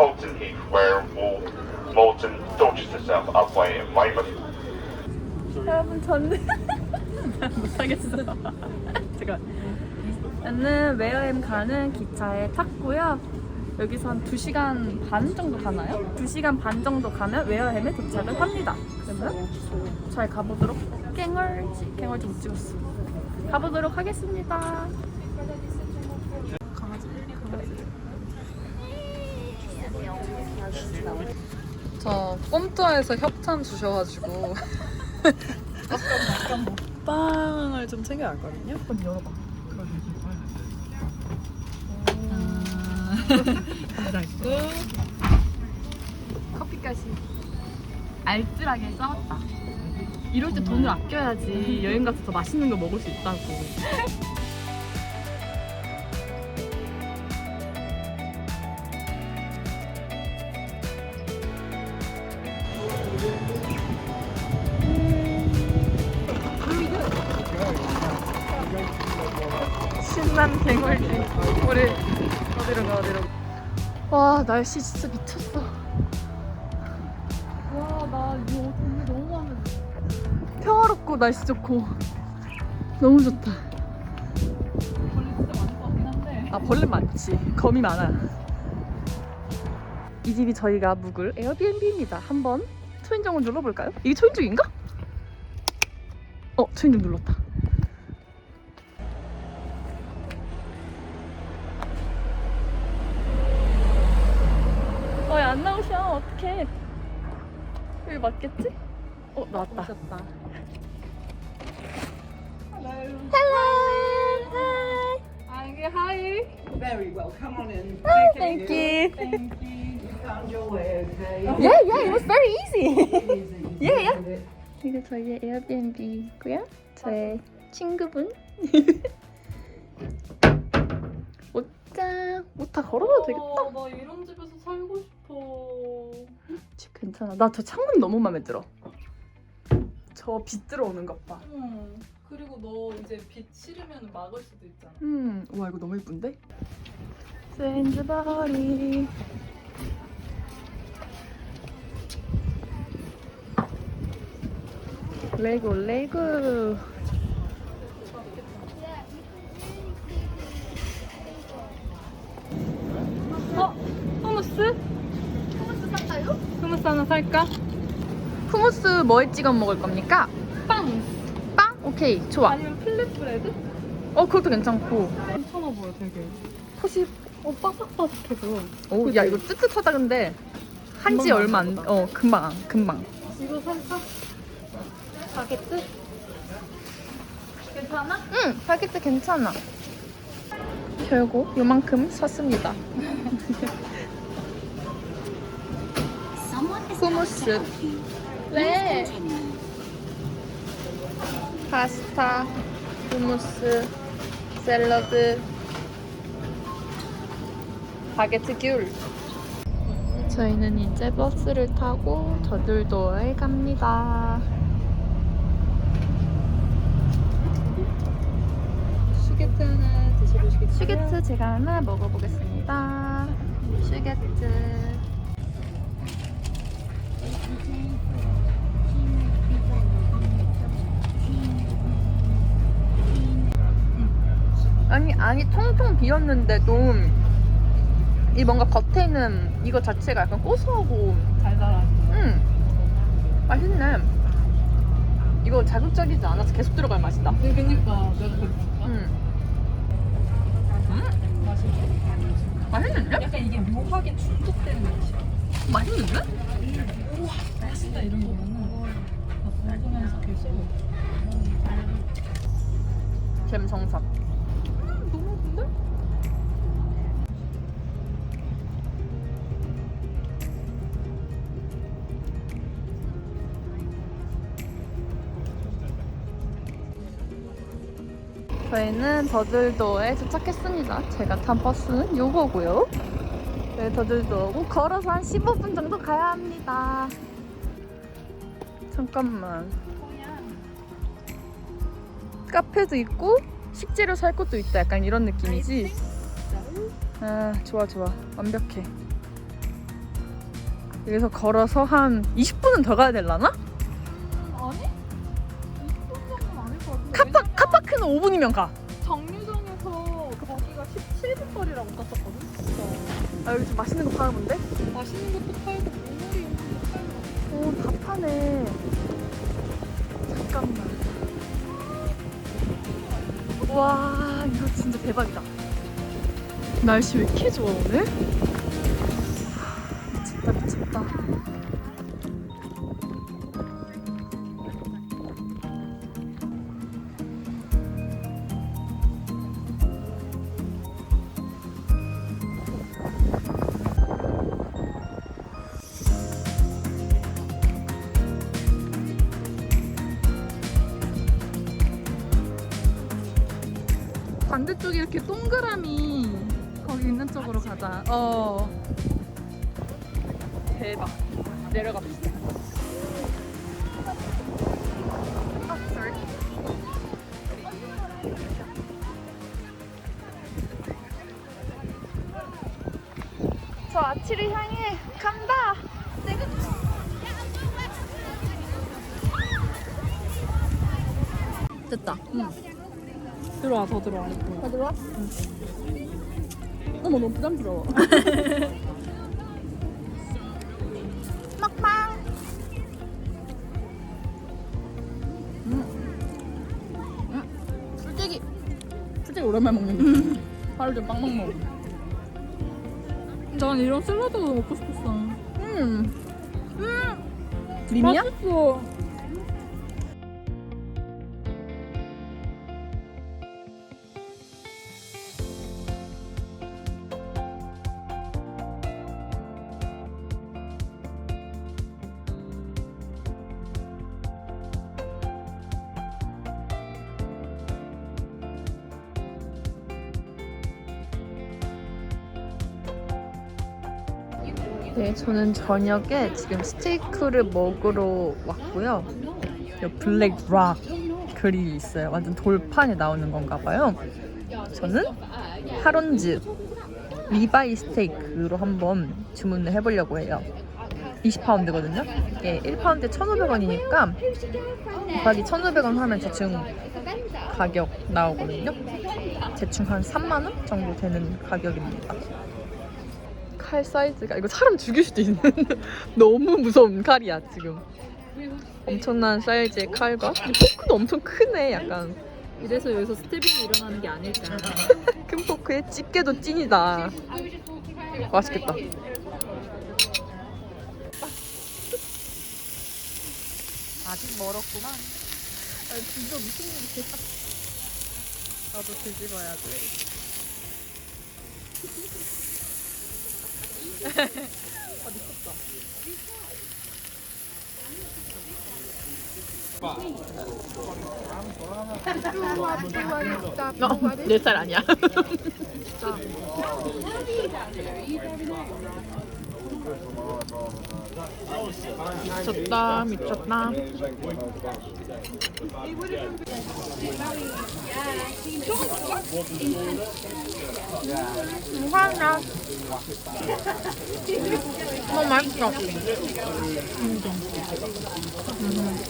Bolton Heath, where Morton launches herself upway at Weymouth. 여러분 저는 못하겠어. 잠깐. 웨어햄 가는 기차에 탔고요. 여기서 한 2시간 반 정도 가나요? 2시간 반 정도 가면 웨어햄에 도착을 합니다. 그러면 잘 가보도록 깽얼지 깽얼지 못 찍었어. 가보도록 하겠습니다. 강아지 강아지. 저 꼼투아에서 협찬 주셔가지고 빵을 좀 챙겨야 할거든요. 한번 열어봐. 감자 있고 커피까지 알뜰하게 싸웠다. 이럴 때 돈을 아껴야지 여행 가서 더 맛있는 거 먹을 수 있다고. 신난 갱월지 우리 어디로 가 어디로 와 날씨 진짜 미쳤어. 와나 이거 오늘 너무 마음에 들어. 평화롭고 날씨 좋고. 너무 좋다. 벌레 진짜 같긴 한데 아 벌레 많지. 거미 많아. 이 집이 저희가 묵을 에어비앤비입니다. 한번 초인종을 눌러볼까요? 이게 초인종인가? 어 초인종 눌렀다 어떡해. 여기 맞겠지? 어, 나왔다. 오셨다. Hello. Hi. Hi. Very well. Come on in. Thank you. Thank you. You found your way, okay? Yeah, yeah, it was very easy. Easy. Yeah, yeah. 이거 저희의 에어비앤비고요. 저의 친구분. 옷장. 옷다 걸어도 되겠다. 나 이런 집에서 살고 싶어. 집 괜찮아. 나 저 창문 너무 마음에 들어. 저 빛 들어오는 것 봐. 응. 그리고 너 이제 빛 싫으면 막을 수도 있잖아. 음, 와 이거 너무 예쁜데? 샌즈바리 레고 레고 어? 후무스? 살까요? 후무스 하나 살까? 후무스 뭐에 찍어 먹을 겁니까? 빵! 빵? 오케이 좋아 아니면 플랫브레드? 어 그것도 괜찮고 괜찮아 보여 되게. 혹시 어 바삭바삭해 보여. 오, 야 이거 뜨뜻하다 근데 한지 얼마 안. 어 금방 금방. 이거 살까? 바게트? 괜찮아? 응, 바게트 괜찮아. 결국 요만큼 샀습니다. 후무스. 네. 파스타, 후무스, 샐러드, 바게트 귤. 저희는 이제 버스를 타고 저들도에 갑니다. 슈게트 하나 드셔보시겠어요? 슈게트 제가 하나 먹어보겠습니다. 슈게트. 아니 아니 통통 비었는데도 이 뭔가 겉에 있는 이거 자체가 약간 고소하고 달달한. 음 맛있네. 이거 자극적이지 않아서 계속 들어갈 맛이다. 그니까 내가 그랬을까? 음 맛있어? 맛있는데? 약간 이게 묘하게 중독되는 맛이야. 맛있는데? 맛있다 이런 거는 막 먹으면서 계속. 음, 너무 예쁜데? 저희는 더들도에 도착했습니다. 제가 탄 버스는 요거고요. 네, 더들도고 걸어서 한 15분 정도 가야 합니다. 잠깐만. 카페도 있고 식재료 살 것도 있다 약간 이런 느낌이지 아 좋아 좋아 완벽해 여기서 걸어서 한 20분은 더 가야 되려나? 아니? 20분은 아닐 것 같은데. 카파, 카파크는 5분이면 가. 정류장에서 거기가 17분 거리라고 땄었거든? 아, 여기 좀 맛있는 거 파는 건데? 맛있는 것도 팔고 물놀이 것도 팔고 오, 다 파네. 잠깐만. 와, 이거 진짜 대박이다. 날씨 왜 이렇게 좋아, 오늘? 하, 미쳤다, 미쳤다. 반대쪽에 이렇게 동그라미 거기 있는 쪽으로 가자. 어. 대박. 내려갑시다. 아. 저 아치를 향해 간다. 됐다. 응. 들어와 더 들어와 다 들어와? 어머 너무 부담스러워. 먹방. 음. 음. 풀떼기. 풀떼기 오랜만에 먹는데. 하루 종일 빵빵 먹어. 난 이런 샐러드가 먹고 싶었어 음. 음. 림이야? 맛있어 네, 저는 저녁에 지금 스테이크를 먹으러 왔고요. 블랙 락 글이 있어요. 완전 돌판에 나오는 건가 봐요. 저는 하론즈 리바이 스테이크로 한번 주문을 해보려고 해요. 20파운드거든요. 이게 1파운드에 1,500원이니까 곱하기 1,500원 하면 대충 가격 나오거든요. 대충 한 3만 원 정도 되는 가격입니다. 칼 사이즈가 이거 사람 죽일 수도 있는 너무 무서운 칼이야 지금. 엄청난 사이즈의 칼과 이 포크도 엄청 크네 약간 이래서 여기서 스텝이 일어나는 게 아닐까 큰 포크에 집게도 찐이다. 맛있겠다. 아직 멀었구만. 아, 진짜 무슨 일이야. 나도 뒤집어야 돼. 내살 아니야. 미쳤다, 미쳤다. 감사합니다. 너무 맛있어. 음.